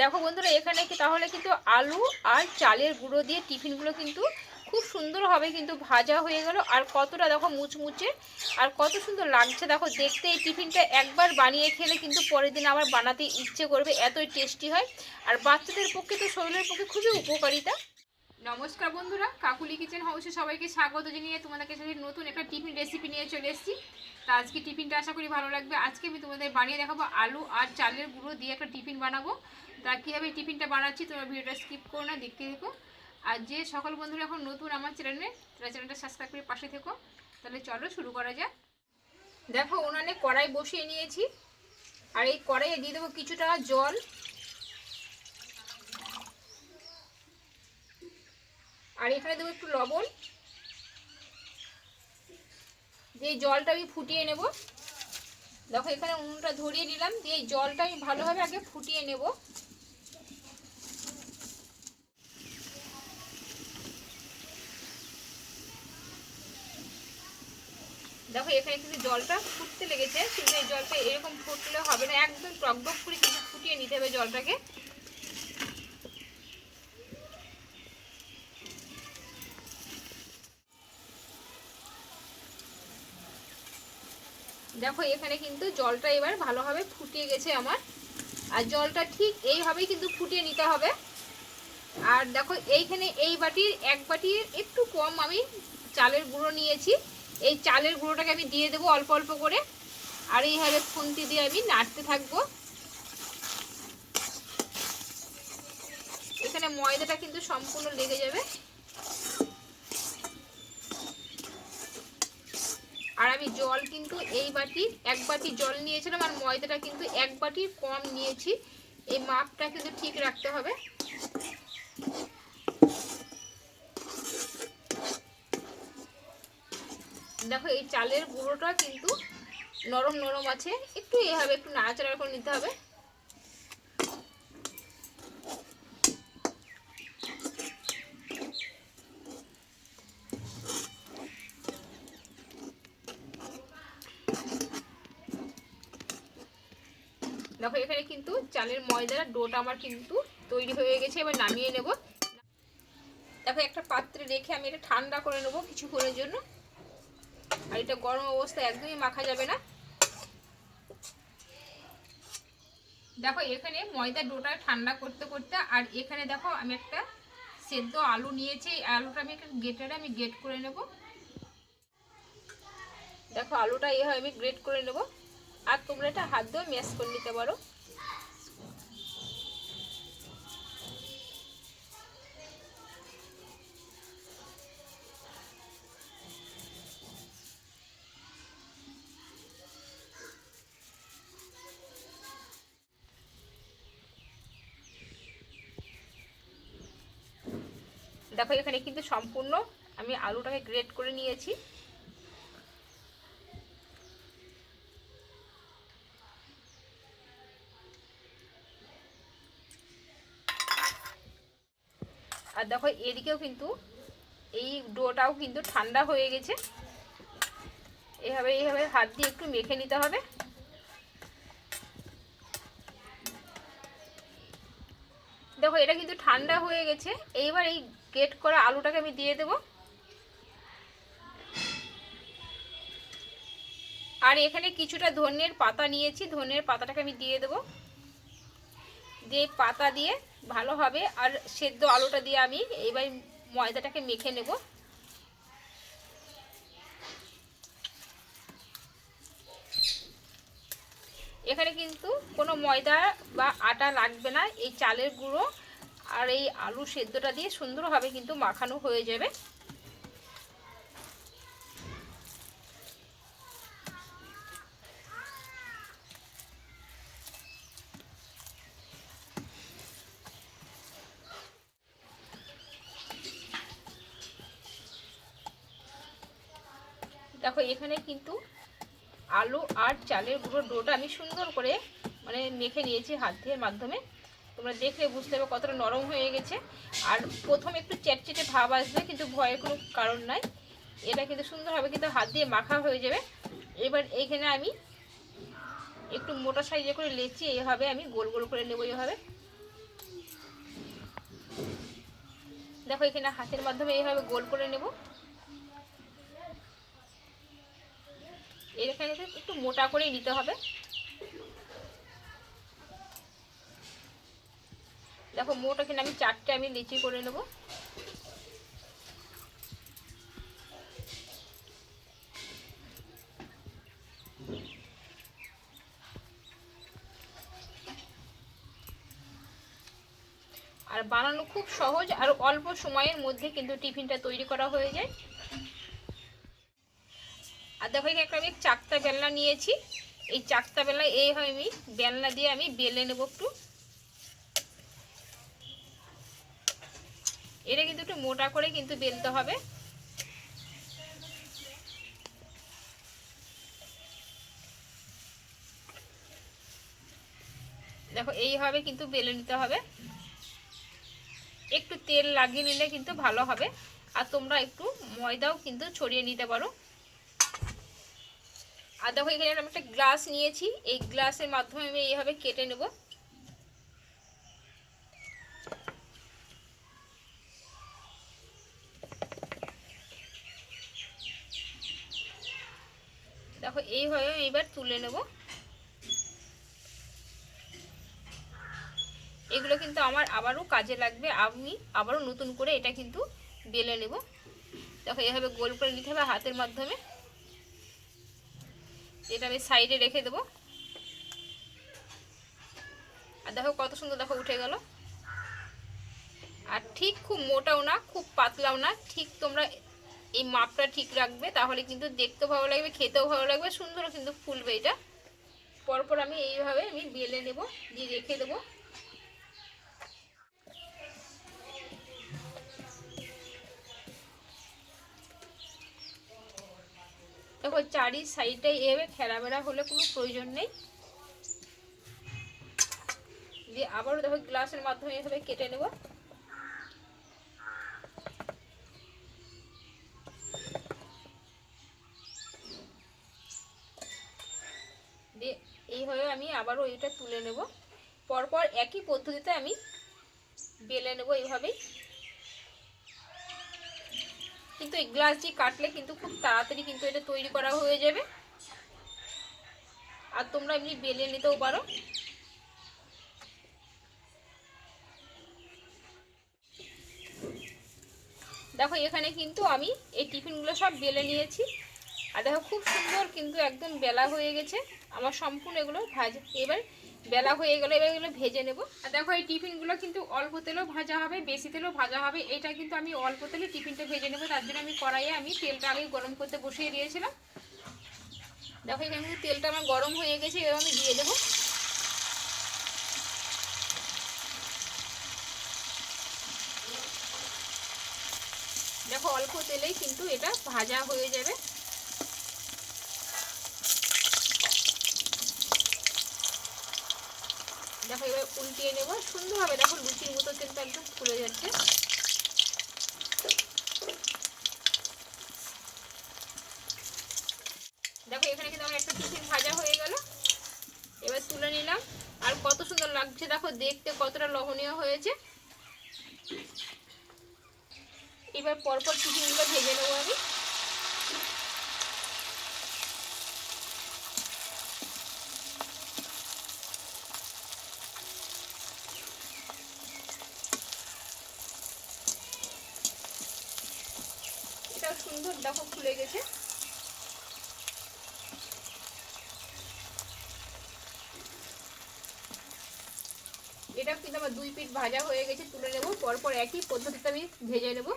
দেখো বন্ধুরা, এখানে কি, তাহলে কিন্তু আলু আর চালের গুঁড়ো দিয়ে টিফিনগুলো কিন্তু খুব সুন্দরভাবে কিন্তু ভাজা হয়ে গেল। আর কতটা দেখো মুচমুচে, আর কত সুন্দর লাগছে। দেখো, দেখতে এই টিফিনটা একবার বানিয়ে খেলে কিন্তু পরের দিন আবার বানাতে ইচ্ছে করবে, এতই টেস্টি হয়। আর বাচ্চাদের পক্ষে তো শরীরের পক্ষে খুবই উপকারিতা। নমস্কার বন্ধুরা, কাকুলি কিচেন হাউসে সবাইকে স্বাগত জানিয়ে তোমাদেরকে সাথে নতুন একটা টিফিন রেসিপি নিয়ে চলে এসেছি। তা আজকে টিফিনটা আশা করি ভালো লাগবে। আজকে আমি তোমাদের বানিয়ে দেখাবো আলু আর চালের গুঁড়ো দিয়ে একটা টিফিন বানাবো। তা কীভাবে টিফিনটা বানাচ্ছি তোমরা ভিডিওটা স্কিপ করো না, দেখতে থেকো। আর যে সকল বন্ধুরা এখন নতুন আমার চ্যানেলে তারা চ্যানেলটা সাবস্ক্রাইব করে পাশে থেকো। তাহলে চলো শুরু করা যাক। দেখো, উনানে কড়াই বসিয়ে নিয়েছি। আর এই কড়াইয়ে দিয়ে দেবো কিছুটা জল। আর এখানে দেবো একটু লবণ। দিয়ে জলটা আমি ফুটিয়ে নেব। দেখো, এখানে উনুনটা ধরিয়ে নিলাম। দিয়ে এই জলটা আমি ভালোভাবে আগে ফুটিয়ে নেব। দেখো, এখানে কিন্তু জলটা ফুটতে লেগেছে। কিন্তু এই জলটা এরকম ফুটলে হবে না। একদম টকবক করে কিন্তু ফুটিয়ে নিতে হবে জলটাকে। দেখো, এখানে কিন্তু জলটা এবার ভালোভাবে ফুটিয়ে গেছে আমার। আর জলটা ঠিক এইভাবেই কিন্তু ফুটিয়ে নিতে হবে। আর দেখো, এইখানে এই বাটির, এক বাটির একটু কম আমি চালের গুঁড়ো নিয়েছি। এই চালের গুঁড়োটাকে আমি দিয়ে দেবো অল্প অল্প করে। আর এইভাবে খুন্তি দিয়ে আমি নাড়তে থাকব। এখানে ময়দাটা কিন্তু সম্পূর্ণ লেগে যাবে। আর আমি জল কিন্তু এই বাটি, এক বাটি জল নিয়েছিলাম, আর ময়দাটা কিন্তু এক বাটির কম নিয়েছি। এই মাপটা কিন্তু ঠিক রাখতে হবে। দেখো, এই চালের গুঁড়োটা কিন্তু নরম নরম আছে। একটু এভাবে একটু নাড়াচাড়া করে নিতে হবে। দেখো, এখানে কিন্তু চালের ময়দার ডোটা আমার কিন্তু তৈরি হয়ে গেছে, এবার নামিয়ে নেব। দেখো, একটা পাত্রে রেখে আমি এটা ঠান্ডা করে নেব কিছুক্ষণের জন্য। আর এটা গরম অবস্থায় একদমই মাখা যাবে না। দেখো, এখানে ময়দা ডোটা ঠান্ডা করতে করতে, আর এখানে দেখো, আমি একটা সেদ্ধ আলু নিয়েছি। আলুটা আমি একটা গেটারে আমি গেট করে নেব। দেখো, আলুটা এইভাবে আমি গ্রেট করে নেব। আর তোমরা এটা হাত দিয়ে ম্যাশ করে নিতে পারো। দেখো, এখানে কিন্তু সম্পূর্ণ আমি আলুটাকে গ্রেট করে নিয়েছি। আর দেখো, এদিকেও কিন্তু এই ডোটাও কিন্তু ঠান্ডা হয়ে গেছে। এভাবে এইভাবে হাত দিয়ে একটু মেখে নিতে হবে। এটা কিন্তু ঠান্ডা হয়ে গেছে। এইবার এই গেট করা আলুটাকে আমি দিয়ে দেব। আর এখানে কিছুটা ধনের পাতা নিয়েছি। ধনের পাতাটাকে আমি দিয়ে দেব। দিয়ে পাতা দিয়ে ভালো হবে। আর সেদ্ধ আলুটা দিয়ে আমি এইবার ময়দাটাকে মেখে নেব। এখানে কিন্তু কোনো ময়দা বা আটা লাগবে না। এই চালের গুঁড়ো আর এই আলু সেদ্ধটা দিয়ে সুন্দরভাবে কিন্তু মাখানো হয়ে যাবে। দেখো, এখানে কিন্তু আলু আর চালের গুঁড়ো ডোটা আমি সুন্দর করে মানে মেখে নিয়েছি হাত দিয়ে মাধ্যমে। তোমরা দেখলে বুঝতে পারবে কতটা নরম হয়ে গেছে। আর প্রথম একটু চ্যাটচেটে ভাব আসবে, কিন্তু ভয়ের কোনো কারণ নাই। এটা কিন্তু সুন্দরভাবে কিন্তু হাত দিয়ে মাখা হয়ে যাবে। এবার এইখানে আমি একটু মোটা সাইজে করে লেচি এইভাবে আমি গোল গোল করে নেব এইভাবে দেখো এখানে হাতের মাধ্যমে এইভাবে গোল করে নেব। এখানে একটু মোটা করেই নিতে হবে। দেখো মোট এখানে আমি চারটে আমি লিচি করে নেব। আর বানানো খুব সহজ আর অল্প সময়ের মধ্যে কিন্তু টিফিনটা তৈরি করা হয়ে যায়। আর দেখো একটা আমি চাকতা বেলনা নিয়েছি। এই চাকতা বেলনা এইভাবে আমি বেলনা দিয়ে আমি বেলে নেব একটু। এটা কিন্তু একটু মোটা করে কিন্তু বেলতে হবে। দেখো, এইভাবে কিন্তু বেলে নিতে হবে। একটু তেল লাগিয়ে নিলে কিন্তু ভালো হবে। আর তোমরা একটু ময়দাও কিন্তু ছড়িয়ে নিতে পারো। আর দেখো, এখানে আমি একটা গ্লাস নিয়েছি। এই গ্লাসের মাধ্যমে আমি এইভাবে কেটে নেব। দেখো এইভাবে এবার তুলে নেব। এগুলো কিন্তু আমার আবারও কাজে লাগবে। আমি আবারও নতুন করে এটা কিন্তু বেলে নেব। দেখো, এভাবে গোল করে নিতে হবে হাতের মাধ্যমে। এটা আমি সাইডে রেখে দেবো। আর দেখো, কত সুন্দর দেখো, উঠে গেল। আর ঠিক খুব মোটাও না, খুব পাতলাও না, ঠিক তোমরা এই মাপটা ঠিক রাখবে, তাহলে কিন্তু দেখতেও ভালো লাগবে, খেতেও ভালো লাগবে, সুন্দরও কিন্তু ফুলবে এটা। পরপর আমি এইভাবে আমি বেলে নেব, দিয়ে রেখে দেবো। দেখো চারি সাইডটাই এভাবে খেলাবেড়া হলে কোনো প্রয়োজন নেই। দিয়ে আবারও দেখো, গ্লাসের মাধ্যমে এভাবে কেটে নেব দিয়ে এইভাবে আমি আবারও এটা তুলে নেব। পরপর একই পদ্ধতিতে আমি বেলে নেব এইভাবেই। কিন্তু এই গ্লাস দিয়ে কাটলে কিন্তু খুব তাড়াতাড়ি কিন্তু এটা তৈরি করা হয়ে যাবে। আর তোমরা এমনি বেলে নিতেও পারো। দেখো এখানে কিন্তু আমি এই টিফিনগুলো সব বেলে নিয়েছি। আর দেখো খুব সুন্দর কিন্তু একদম বেলা হয়ে গেছে। আমার সম্পূর্ণ এগুলো ভাজা। এবার বেলা হয়ে গেলে, এবার এগুলো ভেজে নেব। আর দেখো এই টিফিনগুলো কিন্তু অল্প তেলেও ভাজা হবে, বেশি তেলেও ভাজা হবে। এটা কিন্তু আমি অল্প তেলে টিফিনটা ভেজে নেব। তার জন্য আমি কড়াইয়ে আমি তেলটা আগে গরম করতে বসিয়ে দিয়েছিলাম। দেখো এখানে কিন্তু তেলটা আমার গরম হয়ে গেছে, এবার আমি দিয়ে দেবো। দেখো অল্প তেলেই কিন্তু এটা ভাজা হয়ে যাবে। দেখো, এবার উল্টিয়ে নেব। সুন্দরভাবে দেখো, লুচির মতো কিন্তু একদম ফুলে যাচ্ছে। দেখো, এখানে কিন্তু আমার একটা টিফিন ভাজা হয়ে গেল। এবার তুলে নিলাম। আর কত সুন্দর লাগছে, দেখো, দেখতে কতটা লোভনীয় হয়েছে। এবার পরপর টিফিনগুলো ভেজে নেব আমি এটাও সুন্দর দেখো খুলে গেছে এটা কিন্তু আমার দুই পিঠ ভাজা হয়ে গেছে, তুলে নেব। পরপর একই পদ্ধতিতে আমি ভেজে নেব।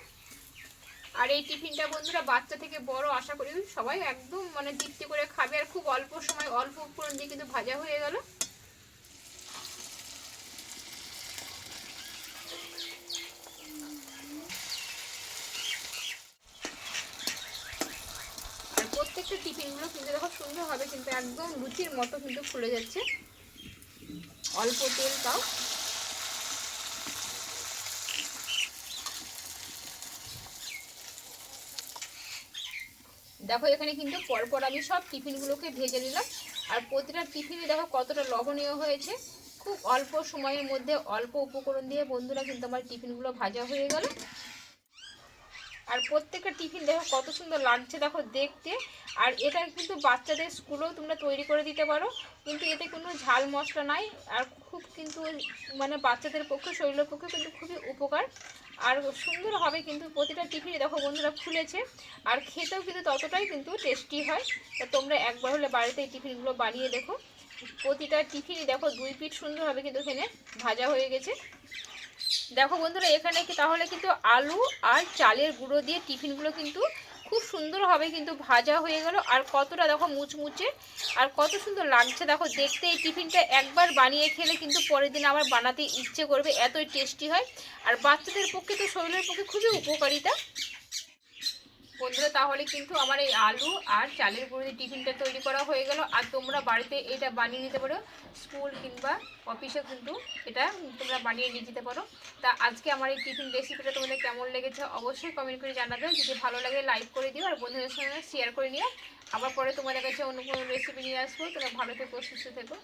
আর এই টিফিনটা বন্ধুরা বাচ্চা থেকে বড় আশা করি সবাই একদম মানে তৃপ্তি করে খাবে। আর খুব অল্প সময়, অল্প উপকরণ দিয়ে কিন্তু ভাজা হয়ে গেল। আর প্রত্যেকটা টিফিনগুলো কিন্তু দেখো সুন্দরভাবে কিন্তু একদম লুচির মতো কিন্তু ফুলে যাচ্ছে। অল্প তেল তাও। দেখো, এখানে কিন্তু পরপর আমি সব টিফিনগুলোকে ভেজে নিলাম। আর প্রতিটা টিফিনে দেখো কতটা লবণীয় হয়েছে। খুব অল্প সময়ের মধ্যে অল্প উপকরণ দিয়ে বন্ধুরা কিন্তু আমার টিফিনগুলো ভাজা হয়ে গেল। আর প্রত্যেকটা টিফিন দেখো কত সুন্দর লাগছে, দেখো দেখতে। আর এটা কিন্তু বাচ্চাদের স্কুলেও তোমরা তৈরি করে দিতে পারো, কিন্তু এতে কোনো ঝাল মশলা নাই। আর খুব কিন্তু মানে বাচ্চাদের পক্ষে, শরীরের পক্ষে কিন্তু খুবই উপকার। আর সুন্দর হবে কিন্তু প্রতিটা টিফিনে দেখো বন্ধুরা ফুলেছে আর খেতেও কিন্তু ততটাই কিন্তু টেস্টি হয়। তা তোমরা একবার হলে বাড়িতে এই টিফিনগুলো বানিয়ে দেখো। প্রতিটা টিফিনই দেখো দুই পিঠ সুন্দরভাবে কিন্তু এখানে ভাজা হয়ে গেছে। দেখো বন্ধুরা, এখানে কি তাহলে কিন্তু আলু আর চালের গুঁড়ো দিয়ে টিফিনগুলো কিন্তু খুব সুন্দরভাবে কিন্তু ভাজা হয়ে গেল। আর কতটা দেখো মুচমুচে, আর কত সুন্দর লাগছে। দেখো, দেখতে এই টিফিনটা একবার বানিয়ে খেলে কিন্তু পরের দিন আবার বানাতে ইচ্ছে করবে, এতই টেস্টি হয়। আর বাচ্চাদের পক্ষে তো শরীরের পক্ষে খুবই উপকারিতা। বন্ধুরা, তাহলে কিন্তু আমার এই আলু আর চালের গুঁড়ো দিয়ে টিফিনটা তৈরি করা হয়ে গেল। আর তোমরা বাড়িতে এটা বানিয়ে নিতে পারো, স্কুল কিংবা অফিসে কিন্তু এটা তোমরা বানিয়ে নিয়ে যেতে পারো। তা আজকে আমার এই টিফিন রেসিপিটা তোমাদের কেমন লেগেছে অবশ্যই কমেন্ট করে জানাবে। যদি ভালো লাগে লাইক করে দিও আর বন্ধুদের সঙ্গে শেয়ার করে নিও। আবার পরে তোমাদের কাছে অন্য কোনো রেসিপি নিয়ে আসব। তোমরা ভালো থেকো, সুস্থ থেকো।